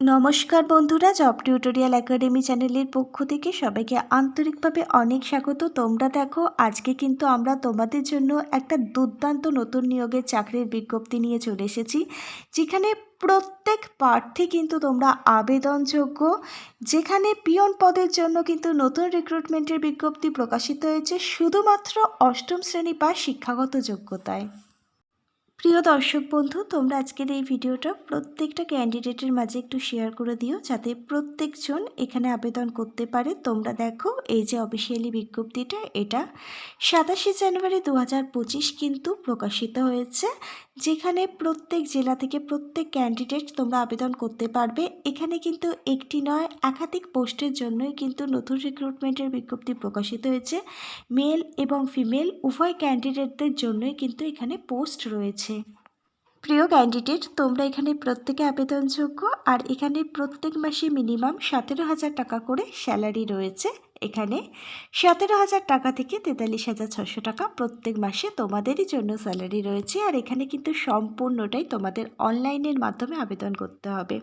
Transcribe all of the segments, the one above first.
নমস্কার বন্ধুরা, job tutorial academy চ্যানেলের পক্ষ থেকে সবাইকে আন্তরিকভাবে অনেক স্বাগত। তোমরা দেখো, আজকে কিন্তু আমরা তোমাদের জন্য একটা দুর্দান্ত নতুন নিয়োগের চাকরির বিজ্ঞপ্তি নিয়ে চলে এসেছি, যেখানে প্রত্যেক প্রার্থী কিন্তু তোমরা আবেদনযোগ্য, যেখানে পিয়ন পদের জন্য কিন্তু নতুন রিক্রুটমেন্টের বিজ্ঞপ্তি প্রকাশিত হয়েছে, শুধুমাত্র অষ্টম শ্রেণি বা শিক্ষাগত যোগ্যতায়। প্রিয় দর্শক বন্ধু, তোমরা আজকের এই ভিডিওটা প্রত্যেকটা ক্যান্ডিডেটের মাঝে একটু শেয়ার করে দিও যাতে প্রত্যেকজন এখানে আবেদন করতে পারে। তোমরা দেখো, এই যে অফিসিয়ালি বিজ্ঞপ্তিটা, এটা সাতাশে জানুয়ারি দু হাজার পঁচিশ কিন্তু প্রকাশিত হয়েছে, যেখানে প্রত্যেক জেলা থেকে প্রত্যেক ক্যান্ডিডেট তোমরা আবেদন করতে পারবে। এখানে কিন্তু একটি নয়, একাধিক পোস্টের জন্যই কিন্তু নতুন রিক্রুটমেন্টের বিজ্ঞপ্তি প্রকাশিত হয়েছে। মেল এবং ফিমেল উভয় ক্যান্ডিডেটদের জন্যই কিন্তু এখানে পোস্ট রয়েছে। প্রিয় ক্যান্ডিডেট, তোমরা এখানে প্রত্যেকে আবেদনযোগ্য, আর এখানে প্রত্যেক মাসে মিনিমাম সতেরো হাজার টাকা করে স্যালারি রয়েছে। এখানে সতেরো হাজার টাকা থেকে তেতাল্লিশ হাজার ছশো টাকা প্রত্যেক মাসে তোমাদেরই জন্য স্যালারি রয়েছে। আর এখানে কিন্তু সম্পূর্ণটাই তোমাদের অনলাইনের মাধ্যমে আবেদন করতে হবে।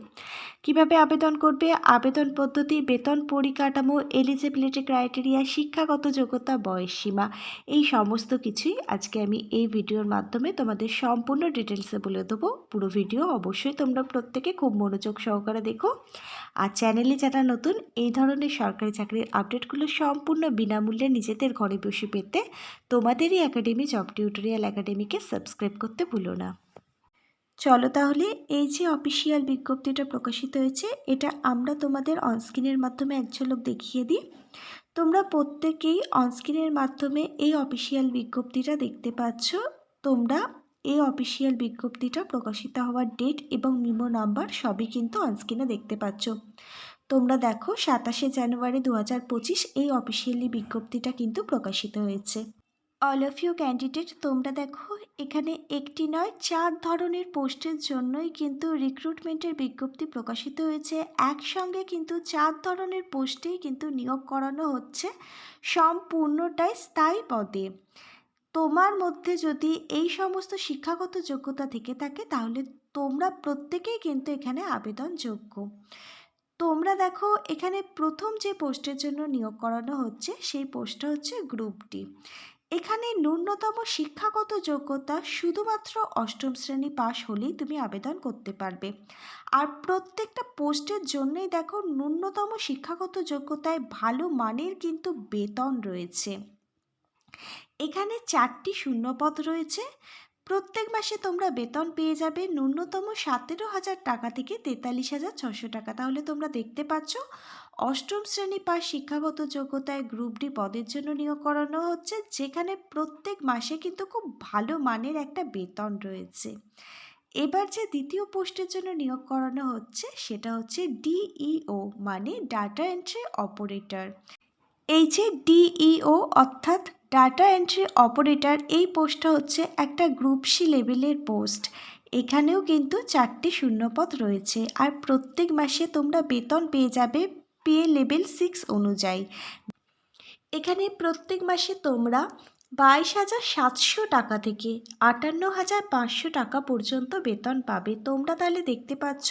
কীভাবে আবেদন করবে? আবেদন পদ্ধতি, বেতন পরিকাঠামো এলিজিবিলিটি ক্রাইটেরিয়া শিক্ষাগত যোগ্যতা বয়সসীমা এই সমস্ত কিছুই আজকে আমি এই ভিডিওর মাধ্যমে তোমাদের সম্পূর্ণ ডিটেলসে বলে দেবো। পুরো ভিডিও অবশ্যই তোমরা প্রত্যেকে খুব মনোযোগ সহকারে দেখো। আর চ্যানেলে যারা নতুন, এই ধরনের সরকারি চাকরির আপডেটগুলো সম্পূর্ণ বিনামূল্যে নিজেদের ঘরে বসে পেতে তোমাদেরই একাডেমি জব টিউটোরিয়াল একাডেমিকে সাবস্ক্রাইব করতে ভুলো না। চলো তাহলে, এই যে অফিসিয়াল বিজ্ঞপ্তিটা প্রকাশিত হয়েছে, এটা আমরা তোমাদের অনস্ক্রিনের মাধ্যমে এক ঝলক দেখিয়ে দিই। তোমরা প্রত্যেকেই অনস্ক্রিনের মাধ্যমে এই অফিসিয়াল বিজ্ঞপ্তিটা দেখতে পাচ্ছ। তোমরা এই অফিসিয়াল বিজ্ঞপ্তিটা প্রকাশিত হওয়ার ডেট এবং মিমো নাম্বার সবই কিন্তু অনস্ক্রিনে দেখতে পাচ্ছ। তোমরা দেখো, সাতাশে জানুয়ারি দু হাজার পঁচিশ এই অফিসিয়ালি বিজ্ঞপ্তিটা কিন্তু প্রকাশিত হয়েছে। অল অফ ইউ ক্যান্ডিডেট তোমরা দেখো, এখানে একটি নয়, চার ধরনের পোস্টের জন্যই কিন্তু রিক্রুটমেন্টের বিজ্ঞপ্তি প্রকাশিত হয়েছে। একসঙ্গে কিন্তু চার ধরনের পোস্টেই কিন্তু নিয়োগ করানো হচ্ছে। সম্পূর্ণটাই স্থায়ী পদে। তোমার মধ্যে যদি এই সমস্ত শিক্ষাগত যোগ্যতা থেকে থাকে, তাহলে তোমরা প্রত্যেকেই কিন্তু এখানে আবেদনযোগ্য তোমরা দেখো, এখানে প্রথম যে পোস্টের জন্য নিয়োগ করানো হচ্ছে, সেই পোস্টটা হচ্ছে গ্রুপ ডি। এখানে ন্যূনতম শিক্ষাগত যোগ্যতা শুধুমাত্র অষ্টম শ্রেণি পাশ হলেই তুমি আবেদন করতে পারবে। আর প্রত্যেকটা পোস্টের জন্যই দেখো, ন্যূনতম শিক্ষাগত যোগ্যতায় ভালো মানের কিন্তু বেতন রয়েছে। এখানে চারটি শূন্যপদ রয়েছে। প্রত্যেক মাসে তোমরা বেতন পেয়ে যাবে ন্যূনতম সতেরো হাজার টাকা থেকে তেতাল্লিশ হাজার ছশো টাকা। তাহলে তোমরা দেখতে পাচ্ছ, অষ্টম শ্রেণি পাস শিক্ষাগত যোগ্যতায় গ্রুপ ডি পদের জন্য নিয়োগ করানো হচ্ছে, যেখানে প্রত্যেক মাসে কিন্তু খুব ভালো মানের একটা বেতন রয়েছে। এবার যে দ্বিতীয় পোস্টের জন্য নিয়োগ করানো হচ্ছে, সেটা হচ্ছে ডিইও মানে ডাটা এন্ট্রি অপারেটর। এই যে ডিইও অর্থাৎ ডাটা এন্ট্রি অপারেটর, এই পোস্টটা হচ্ছে একটা গ্রুপ সি লেভেলের পোস্ট। এখানেও কিন্তু চারটি শূন্যপদ রয়েছে আর প্রত্যেক মাসে তোমরা বেতন পেয়ে যাবে পে লেভেল সিক্স অনুযায়ী। এখানে প্রত্যেক মাসে তোমরা বাইশ হাজার সাতশো টাকা থেকে আটান্ন হাজার পাঁচশো টাকা পর্যন্ত বেতন পাবে। তোমরা তাহলে দেখতে পাচ্ছ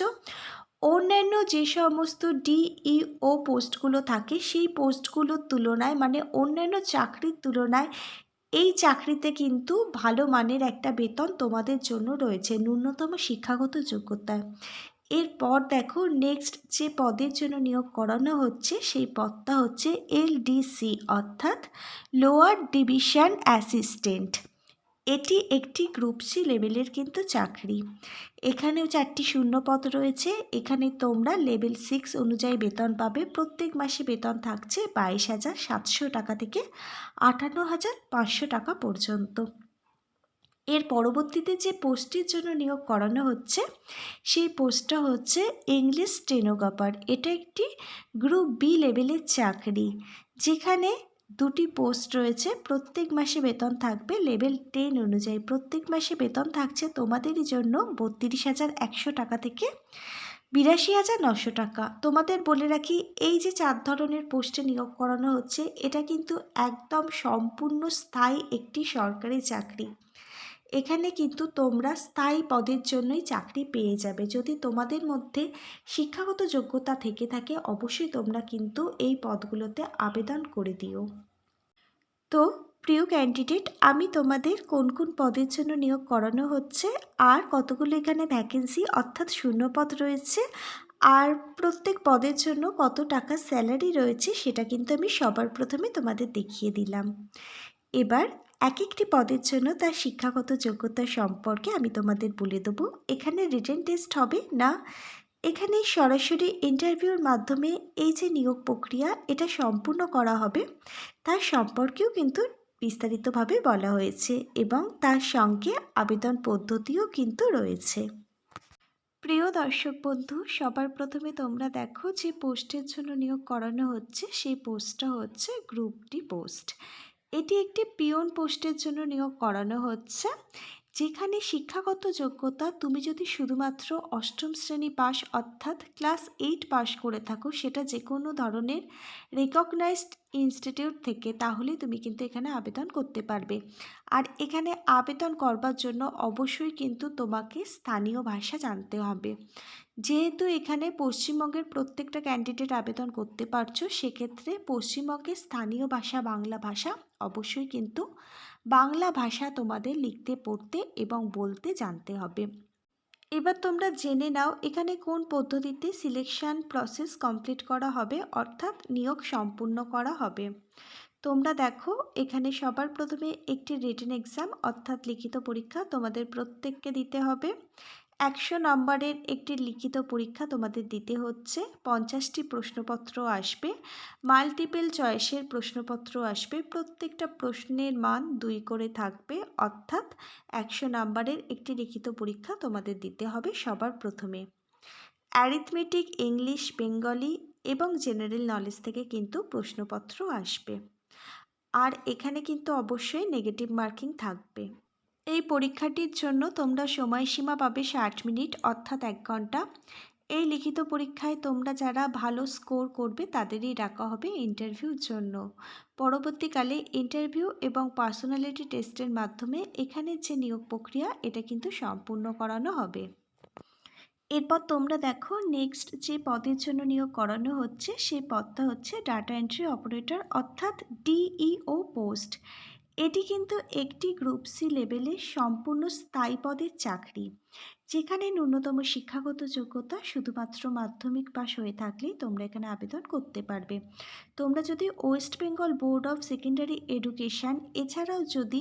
অন্যান্য যে সমস্ত ডিইও পোস্টগুলো থাকে, সেই পোস্টগুলোর তুলনায় মানে অন্যান্য চাকরির তুলনায়, এই চাকরিতে কিন্তু ভালো মানের একটা বেতন তোমাদের জন্য রয়েছে ন্যূনতম শিক্ষাগত যোগ্যতায়। এরপর দেখো নেক্সট যে পদের জন্য নিয়োগ করানো হচ্ছে, সেই পদটা হচ্ছে এলডিসি অর্থাৎ লোয়ার ডিভিশন অ্যাসিস্ট্যান্ট এটি একটি গ্রুপ সি লেভেলের কিন্তু চাকরি। এখানেও চারটি শূন্যপদ রয়েছে। এখানে তোমরা লেভেল সিক্স অনুযায়ী বেতন পাবে। প্রত্যেক মাসে বেতন থাকছে বাইশ হাজার সাতশো টাকা থেকে আটান্ন হাজার পাঁচশো টাকা পর্যন্ত। এর পরবর্তীতে যে পোস্টের জন্য নিয়োগ করানো হচ্ছে, সেই পোস্টটা হচ্ছে ইংলিশ স্টেনোগ্রাফার এটা একটি গ্রুপ বি লেভেলের চাকরি। যেখানে দুটি পোস্ট রয়েছে, প্রত্যেক মাসে বেতন থাকবে লেভেল টেন অনুযায়ী। প্রত্যেক মাসে বেতন থাকছে তোমাদেরই জন্য বত্রিশ হাজার একশো টাকা থেকে বিরাশি হাজার নশো টাকা। তোমাদের বলে রাখি, এই যে চার ধরনের পোস্টে নিয়োগ করানো হচ্ছে, এটা কিন্তু একদম সম্পূর্ণ স্থায়ী একটি সরকারি চাকরি। এখানে কিন্তু তোমরা স্থায়ী পদের জন্যই চাকরি পেয়ে যাবে। যদি তোমাদের মধ্যে শিক্ষাগত যোগ্যতা থেকে থাকে, অবশ্যই তোমরা কিন্তু এই পদগুলোতে আবেদন করে দিও। তো, প্রিয় ক্যান্ডিডেট আমি তোমাদের কোন কোন পদের জন্য নিয়োগ করানো হচ্ছে, আর কতগুলো এখানে ভ্যাকেন্সি অর্থাৎ শূন্যপদ রয়েছে, আর প্রত্যেক পদের জন্য কত টাকা স্যালারি রয়েছে, সেটা কিন্তু আমি সবার প্রথমে তোমাদের দেখিয়ে দিলাম। এবার এক একটি পদের জন্য তার শিক্ষাগত যোগ্যতা সম্পর্কে আমি তোমাদের বলে দেবো। এখানে রিটেন টেস্ট হবে না। এখানে সরাসরি ইন্টারভিউর মাধ্যমে এই যে নিয়োগ প্রক্রিয়া, এটা সম্পূর্ণ করা হবে। তার সম্পর্কেও কিন্তু বিস্তারিতভাবে বলা হয়েছে এবং তার সঙ্গে আবেদন পদ্ধতিও কিন্তু রয়েছে। প্রিয় দর্শক বন্ধু, সবার প্রথমে তোমরা দেখো যে পোস্টের জন্য নিয়োগ করানো হচ্ছে, সেই পোস্টটা হচ্ছে গ্রুপ ডি পোস্ট এটি একটি পিয়ন পোস্টের জন্য নিয়োগ করানো হচ্ছে, যেখানে শিক্ষাগত যোগ্যতা তুমি যদি শুধুমাত্র অষ্টম শ্রেণি পাস অর্থাৎ ক্লাস এইট পাস করে থাকো, সেটা যে কোনো ধরনের রেকগনাইজড ইনস্টিটিউট থেকে, তাহলে তুমি কিন্তু এখানে আবেদন করতে পারবে। আর এখানে আবেদন করবার জন্য অবশ্যই কিন্তু তোমাকে স্থানীয় ভাষা জানতে হবে। যেহেতু এখানে পশ্চিমবঙ্গের প্রত্যেকটা ক্যান্ডিডেট আবেদন করতে পারছ, সেক্ষেত্রে পশ্চিমবঙ্গের স্থানীয় ভাষা বাংলা ভাষা অবশ্যই কিন্তু বাংলা ভাষা তোমাদের লিখতে, পড়তে এবং বলতে জানতে হবে। এবার তোমরা জেনে নাও এখানে কোন পদ্ধতিতে সিলেকশন প্রসেস কমপ্লিট করা হবে, অর্থাৎ নিয়োগ সম্পূর্ণ করা হবে। তোমরা দেখো, এখানে সবার প্রথমে একটি রিটেন এক্সাম অর্থাৎ লিখিত পরীক্ষা তোমাদের প্রত্যেককে দিতে হবে। একশো নম্বরের একটি লিখিত পরীক্ষা তোমাদের দিতে হচ্ছে। পঞ্চাশটি প্রশ্নপত্র আসবে। মাল্টিপল চয়েসের প্রশ্নপত্র আসবে। প্রত্যেকটা প্রশ্নের মান দুই করে থাকবে। অর্থাৎ একশো নম্বরের একটি লিখিত পরীক্ষা তোমাদের দিতে হবে সবার প্রথমে। অ্যারিথমেটিক ইংলিশ বেঙ্গলি এবং জেনারেল নলেজ থেকে কিন্তু প্রশ্নপত্র আসবে। আর এখানে কিন্তু অবশ্যই নেগেটিভ মার্কিং থাকবে। এই পরীক্ষাটির জন্য তোমরা সময়সীমা পাবে ষাট মিনিট, অর্থাৎ এক ঘণ্টা। এই লিখিত পরীক্ষায় তোমরা যারা ভালো স্কোর করবে, তাদেরই ডাকা হবে ইন্টারভিউর জন্য। পরবর্তীকালে ইন্টারভিউ এবং পার্সোনালিটি টেস্টের মাধ্যমে এখানের যে নিয়োগ প্রক্রিয়া, এটা কিন্তু সম্পূর্ণ করানো হবে। এরপর তোমরা দেখো নেক্সট যে পদের জন্য নিয়োগ করানো হচ্ছে, সেই পদটা হচ্ছে ডাটা এন্ট্রি অপারেটর অর্থাৎ ডিইও পোস্ট এটি কিন্তু একটি গ্রুপ সি লেভেলের সম্পূর্ণ স্থায়ী পদের চাকরি, যেখানে ন্যূনতম শিক্ষাগত যোগ্যতা শুধুমাত্র মাধ্যমিক পাশ হয়ে থাকলেই তোমরা এখানে আবেদন করতে পারবে। তোমরা যদি West Bengal board of secondary education এছাড়াও যদি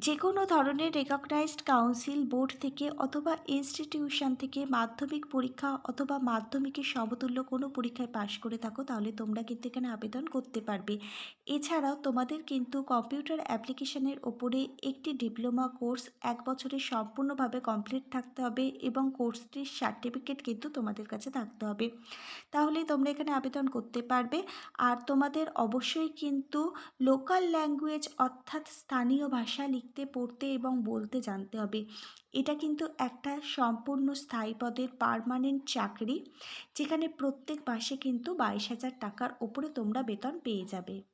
যে কোনো ধরনের রেকগনাইজড কাউন্সিল বোর্ড থেকে অথবা ইনস্টিটিউশন থেকে মাধ্যমিক পরীক্ষা অথবা মাধ্যমিকের সমতুল্য কোনো পরীক্ষায় পাশ করে থাকো, তাহলে তোমরা কিন্তু এখানে আবেদন করতে পারবে। এছাড়াও তোমাদের কিন্তু কম্পিউটার অ্যাপ্লিকেশনের ওপরে একটি ডিপ্লোমা কোর্স এক বছরের সম্পূর্ণভাবে কমপ্লিট থাকতে হবে এবং কোর্সটির সার্টিফিকেট কিন্তু তোমাদের কাছে থাকতে হবে। তাহলেই তোমরা এখানে আবেদন করতে পারবে। আর তোমাদের অবশ্যই কিন্তু লোকাল ল্যাঙ্গুয়েজ অর্থাৎ স্থানীয় ভাষা লিখতে পড়তে এবং বলতে জানতে হবে। এটা কিন্তু একটা সম্পূর্ণ স্থায়ী পদের পারমানেন্ট চাকরি, যেখানে প্রত্যেক মাসে কিন্তু বাইশ হাজার টাকার ওপরে তোমরা বেতন পেয়ে যাবে।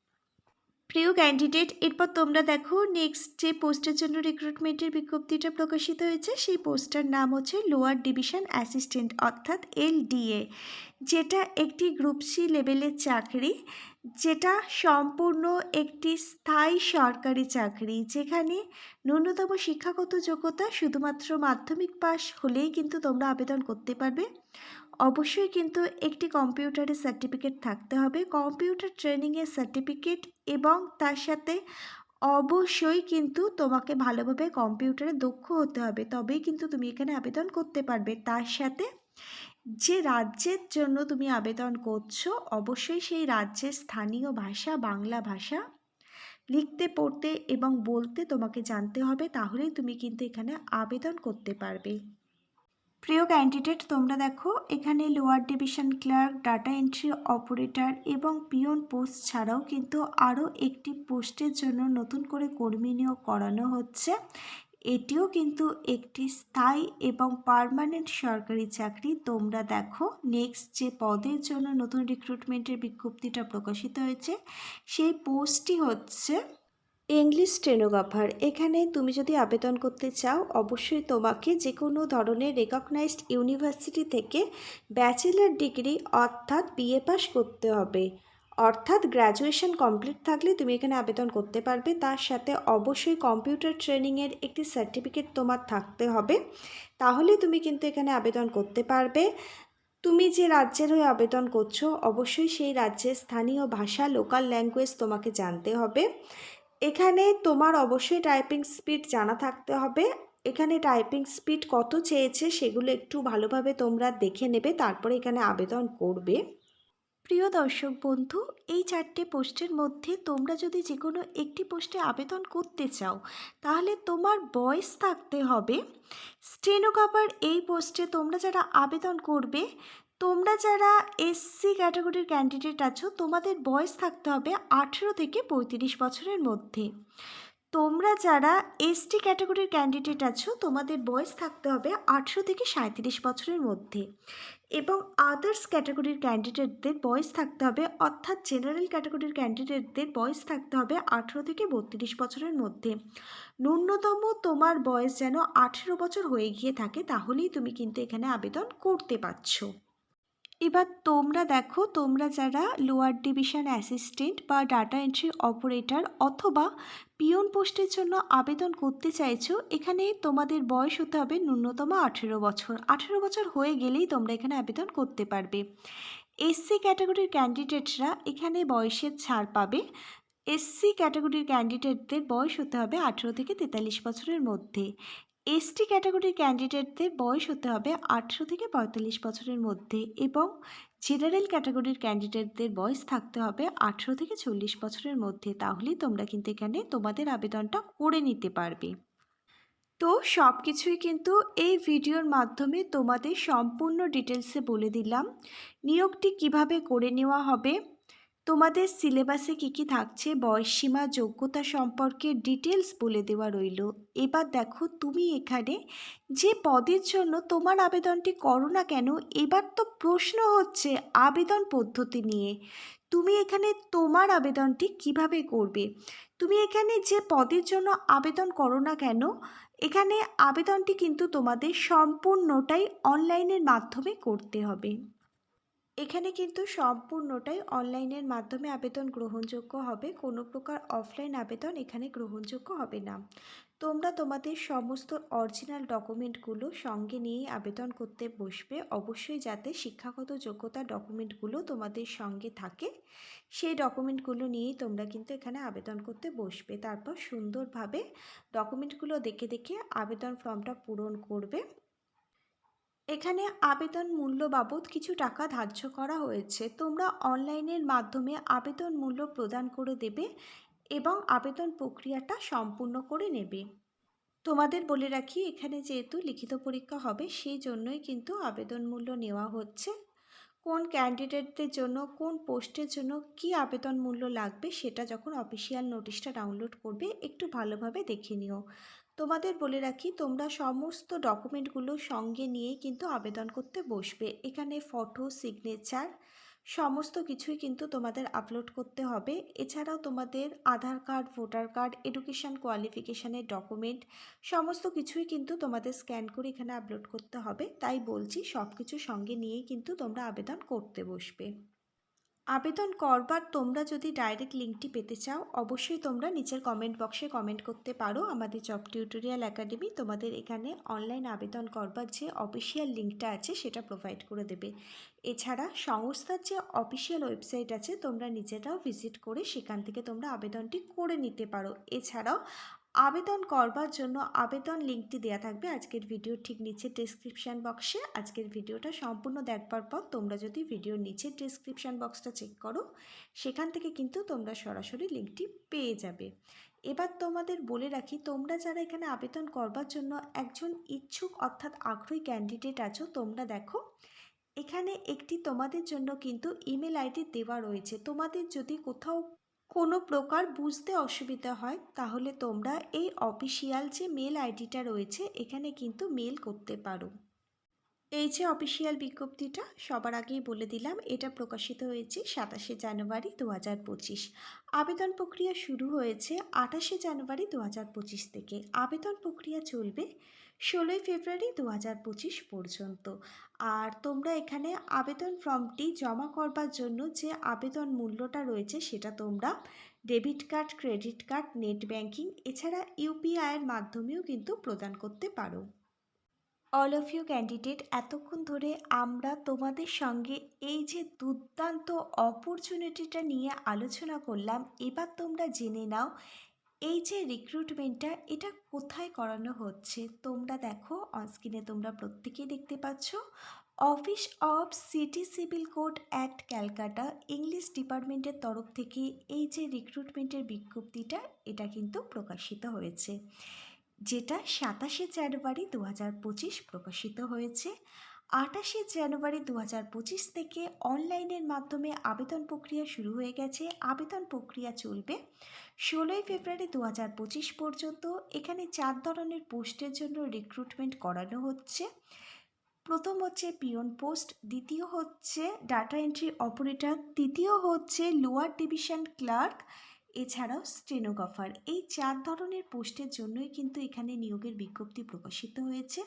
প্রিয় ক্যান্ডিডেট এরপর তোমরা দেখো নেক্সট যে পোস্টের জন্য রিক্রুটমেন্টের বিজ্ঞপ্তিটা প্রকাশিত হয়েছে, সেই পোস্টার নাম হচ্ছে লোয়ার ডিভিশন অ্যাসিস্ট্যান্ট অর্থাৎ এলডিএ যেটা একটি গ্রুপ সি লেভেলের চাকরি, যেটা সম্পূর্ণ একটি স্থায়ী সরকারি চাকরি, যেখানে ন্যূনতম শিক্ষাগত যোগ্যতা শুধুমাত্র মাধ্যমিক পাস হলেই কিন্তু তোমরা আবেদন করতে পারবে। অবশ্যই কিন্তু একটি কম্পিউটারের সার্টিফিকেট থাকতে হবে। কম্পিউটার ট্রেনিংয়ের সার্টিফিকেট এবং তার সাথে অবশ্যই কিন্তু তোমাকে ভালোভাবে কম্পিউটারে দক্ষ হতে হবে। তবেই কিন্তু তুমি এখানে আবেদন করতে পারবে। তার সাথে যে রাজ্যের জন্য তুমি আবেদন করছ, অবশ্যই সেই রাজ্যের স্থানীয় ভাষা, বাংলা ভাষা লিখতে, পড়তে এবং বলতে তোমাকে জানতে হবে। তাহলেই তুমি কিন্তু এখানে আবেদন করতে পারবে। প্রিয় ক্যান্ডিডেট তোমরা দেখো, এখানে lower division clerk data entry operator এবং পিয়ন পোস্ট ছাড়াও কিন্তু আরও একটি পোস্টের জন্য নতুন করে কর্মী নিয়োগ করানো হচ্ছে। এটিও কিন্তু একটি স্থায়ী এবং পার্মানেন্ট সরকারি চাকরি। তোমরা দেখো নেক্সট যে পদের জন্য নতুন রিক্রুটমেন্টের বিজ্ঞপ্তিটা প্রকাশিত হয়েছে, সেই পোস্টটি হচ্ছে ইংলিশ স্টেনোগ্রাফার এখানে তুমি যদি আবেদন করতে চাও, অবশ্যই তোমাকে যে কোনো ধরনের রেকগনাইজড ইউনিভার্সিটি থেকে ব্যাচেলার ডিগ্রি অর্থাৎ বিএ পাস করতে হবে। অর্থাৎ গ্র্যাজুয়েশন কমপ্লিট থাকলে তুমি এখানে আবেদন করতে পারবে। তার সাথে অবশ্যই কম্পিউটার ট্রেনিংয়ের একটি সার্টিফিকেট তোমার থাকতে হবে। তাহলে তুমি কিন্তু এখানে আবেদন করতে পারবে। তুমি যে রাজ্যের হয়ে আবেদন করছ, অবশ্যই সেই রাজ্যের স্থানীয় ভাষা লোকাল ল্যাঙ্গুয়েজ তোমাকে জানতে হবে। এখানে তোমার অবশ্যই টাইপিং স্পিড জানা থাকতে হবে। এখানে টাইপিং স্পিড কত চেয়েছে সেগুলো একটু ভালোভাবে তোমরা দেখে নেবে, তারপরে এখানে আবেদন করবে। প্রিয় দর্শক বন্ধু, এই চারটে পোস্টের মধ্যে তোমরা যদি যে কোনো একটি পোস্টে আবেদন করতে চাও, তাহলে তোমার বয়স থাকতে হবে। স্টেনোগ্রাফার এই পোস্টে তোমরা যারা আবেদন করবে তোমরা যারা এসসি ক্যাটাগরির ক্যান্ডিডেট আছো, তোমাদের বয়স থাকতে হবে আঠেরো থেকে পঁয়ত্রিশ বছরের মধ্যে। তোমরা যারা এসটি ক্যাটাগরির ক্যান্ডিডেট আছো, তোমাদের বয়স থাকতে হবে আঠেরো থেকে সাঁত্রিশ বছরের মধ্যে। এবং আদার্স ক্যাটাগরির ক্যান্ডিডেটদের বয়স থাকতে হবে, অর্থাৎ জেনারেল ক্যাটাগরির ক্যান্ডিডেটদের বয়স থাকতে হবে আঠেরো থেকে বত্রিশ বছরের মধ্যে। ন্যূনতম তোমার বয়স যেন আঠেরো বছর হয়ে গিয়ে থাকে, তাহলেই তুমি কিন্তু এখানে আবেদন করতে পারছ। এবার তোমরা দেখো, তোমরা যারা লোয়ার ডিভিশন অ্যাসিস্ট্যান্ট বা ডাটা এন্ট্রি অপারেটর অথবা পিয়ন পোস্টের জন্য আবেদন করতে চাইছো, এখানে তোমাদের বয়স হতে হবে ন্যূনতম আঠেরো বছর। আঠেরো বছর হয়ে গেলেই তোমরা এখানে আবেদন করতে পারবে। এসসি ক্যাটাগরির ক্যান্ডিডেটরা এখানে বয়সের ছাড় পাবে। এসসি ক্যাটাগরির ক্যান্ডিডেটদের বয়স হতে হবে আঠেরো থেকে তেতাল্লিশ বছরের মধ্যে। এসটি ক্যাটাগরির ক্যান্ডিডেটদের বয়স হতে হবে আঠেরো থেকে পঁয়তাল্লিশ বছরের মধ্যে এবং জেনারেল ক্যাটাগরির ক্যান্ডিডেটদের বয়স থাকতে হবে আঠেরো থেকে চল্লিশ বছরের মধ্যে। তাহলেই তোমরা কিন্তু এখানে তোমাদের আবেদনটা করে নিতে পারবে। তো সব কিছুই কিন্তু এই ভিডিওর মাধ্যমে তোমাদের সম্পূর্ণ ডিটেলসে বলে দিলাম। নিয়োগটি কীভাবে করে নেওয়া হবে তোমাদের সিলেবাসে কী কী থাকছে? বয়সসীমা, যোগ্যতা সম্পর্কে ডিটেলস বলে দেওয়া রইল। এবার দেখো তুমি এখানে যে পদের জন্য তোমার আবেদনটি করো না কেন, এবার তো প্রশ্ন হচ্ছে আবেদন পদ্ধতি নিয়ে। তুমি এখানে তোমার আবেদনটি কীভাবে করবে? তুমি এখানে যে পদের জন্য আবেদন করো না কেন, এখানে আবেদনটি কিন্তু তোমাদের সম্পূর্ণটাই অনলাইনের মাধ্যমে করতে হবে। এখানে কিন্তু সম্পূর্ণটাই অনলাইনের মাধ্যমে আবেদন গ্রহণযোগ্য হবে। কোনো প্রকার অফলাইন আবেদন এখানে গ্রহণযোগ্য হবে না। তোমরা তোমাদের সমস্ত অরিজিনাল ডকুমেন্টগুলো সঙ্গে নিয়েই আবেদন করতে বসবে। অবশ্যই যাতে শিক্ষাগত যোগ্যতা ডকুমেন্টগুলো তোমাদের সঙ্গে থাকে, সেই ডকুমেন্টগুলো নিয়েই তোমরা কিন্তু এখানে আবেদন করতে বসবে। তারপর সুন্দরভাবে ডকুমেন্টগুলো দেখে দেখে আবেদন ফর্মটা পূরণ করবে। এখানে আবেদন মূল্য বাবদ কিছু টাকা ধার্য করা হয়েছে। তোমরা অনলাইনের মাধ্যমে আবেদন মূল্য প্রদান করে দেবে এবং আবেদন প্রক্রিয়াটা সম্পূর্ণ করে নেবে। তোমাদের বলে রাখি, এখানে যেহেতু লিখিত পরীক্ষা হবে, সেই জন্যই কিন্তু আবেদন মূল্য নেওয়া হচ্ছে। কোন ক্যান্ডিডেটদের জন্য, কোন পোস্টের জন্য কি আবেদন মূল্য লাগবে, সেটা যখন অফিসিয়াল নোটিশটা ডাউনলোড করবে, একটু ভালোভাবে দেখে নিও। তোমাদের বলে রাখি, তোমরা সমস্ত ডকুমেন্টগুলো সঙ্গে নিয়েই কিন্তু আবেদন করতে বসবে। এখানে ফটো সিগনেচার সমস্ত কিছুই কিন্তু তোমাদের আপলোড করতে হবে। এছাড়াও তোমাদের Aadhaar card voter card education কোয়ালিফিকেশানের document সমস্ত কিছুই কিন্তু তোমাদের স্ক্যান করে এখানে আপলোড করতে হবে। তাই বলছি সব কিছু সঙ্গে নিয়েই কিন্তু তোমরা আবেদন করতে বসবে। আবেদন করবার তোমরা যদি ডাইরেক্ট লিঙ্কটি পেতে চাও, অবশ্যই তোমরা নিচের কমেন্ট বক্সে কমেন্ট করতে পারো। আমাদের জব টিউটোরিয়াল একাডেমি তোমাদের এখানে অনলাইন আবেদন করবার যে অফিসিয়াল লিঙ্কটা আছে, সেটা প্রোভাইড করে দেবে। এছাড়া সংস্থার যে অফিসিয়াল ওয়েবসাইট আছে, তোমরা নিজেরাও ভিজিট করে সেখান থেকে তোমরা আবেদনটি করে নিতে পারো। এছাড়াও আবেদন করবার জন্য আবেদন লিঙ্কটি দেওয়া থাকবে আজকের ভিডিওর ঠিক নিচে ডিসক্রিপশান বক্সে আজকের ভিডিওটা সম্পূর্ণ দেখবার পর তোমরা যদি ভিডিওর নিচের ডিসক্রিপশান বক্সটা চেক করো, সেখান থেকে কিন্তু তোমরা সরাসরি লিঙ্কটি পেয়ে যাবে। এবার তোমাদের বলে রাখি, তোমরা যারা এখানে আবেদন করবার জন্য একজন ইচ্ছুক অর্থাৎ আগ্রহী ক্যান্ডিডেট আছো, তোমরা দেখো, এখানে একটি তোমাদের জন্য কিন্তু ইমেল আইডি দেওয়া রয়েছে। তোমাদের যদি কোথাও কোনো প্রকার বুঝতে অসুবিধা হয়, তাহলে তোমরা এই অফিসিয়াল যে মেল আইডিটা রয়েছে, এখানে কিন্তু মেল করতে পারো। এই যে অফিসিয়াল বিজ্ঞপ্তিটা, সবার আগেই বলে দিলাম, এটা প্রকাশিত হয়েছে সাতাশে জানুয়ারি দু হাজার পঁচিশ। আবেদন প্রক্রিয়া শুরু হয়েছে আঠাশে জানুয়ারি দু হাজার পঁচিশ থেকে। আবেদন প্রক্রিয়া চলবে ষোলোই ফেব্রুয়ারি দু হাজার পঁচিশ পর্যন্ত। আর তোমরা এখানে আবেদন ফর্মটি জমা করবার জন্য যে আবেদন মূল্যটা রয়েছে সেটা তোমরা debit card, credit card, net banking এছাড়া ইউপিআইয়ের মাধ্যমেও কিন্তু প্রদান করতে পারো। অল অফ ইউ ক্যান্ডিডেট এতক্ষণ ধরে আমরা তোমাদের সঙ্গে এই যে দুর্দান্ত অপরচুনিটিটা নিয়ে আলোচনা করলাম, এবার তোমরা জেনে নাও এই যে রিক্রুটমেন্টটা এটা কোথায় করানো হচ্ছে? তোমরা দেখো অনস্ক্রিনে তোমরা প্রত্যেকেই দেখতে পাচ্ছ। Office of city civil code act Calcutta English ডিপার্টমেন্টের তরফ থেকে এই যে রিক্রুটমেন্টের বিজ্ঞপ্তিটা, এটা কিন্তু প্রকাশিত হয়েছে। যেটা সাতাশে জানুয়ারি দু হাজার পঁচিশ প্রকাশিত হয়েছে। আটাশে জানুয়ারি দু হাজার পঁচিশ থেকে অনলাইনের মাধ্যমে আবেদন প্রক্রিয়া শুরু হয়ে গেছে। আবেদন প্রক্রিয়া চলবে ষোলোই ফেব্রুয়ারি দু হাজার পঁচিশ পর্যন্ত। এখানে চার ধরনের পোস্টের জন্য রিক্রুটমেন্ট করানো হচ্ছে। প্রথম হচ্ছে পিয়ন পোস্ট, দ্বিতীয় হচ্ছে ডাটা এন্ট্রি অপারেটর তৃতীয় হচ্ছে লোয়ার ডিভিশন ক্লার্ক এছাড়াও স্টেনোগ্রাফার। এই চার ধরনের পোস্টের জন্যই কিন্তু এখানে নিয়োগের বিজ্ঞপ্তি প্রকাশিত হয়েছে।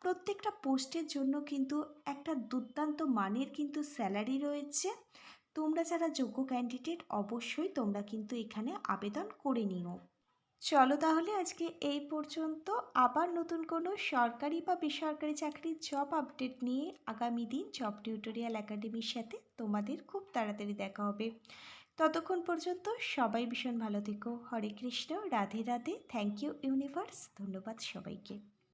প্রত্যেকটা পোস্টের জন্য কিন্তু একটা দুর্দান্ত মানের কিন্তু স্যালারি রয়েছে। তোমরা যারা যোগ্য ক্যান্ডিডেট, অবশ্যই তোমরা কিন্তু এখানে আবেদন করে নিও। চলো তাহলে আজকে এই পর্যন্ত। আবার নতুন কোনো সরকারি বা বেসরকারি চাকরির জব আপডেট নিয়ে আগামী দিন জব টিউটোরিয়াল একাডেমির সাথে তোমাদের খুব তাড়াতাড়ি দেখা হবে। ততক্ষণ পর্যন্ত সবাই ভীষণ ভালো থেকো। Hare Krishna, Radhe Radhe. Thank you universe ধন্যবাদ সবাইকে।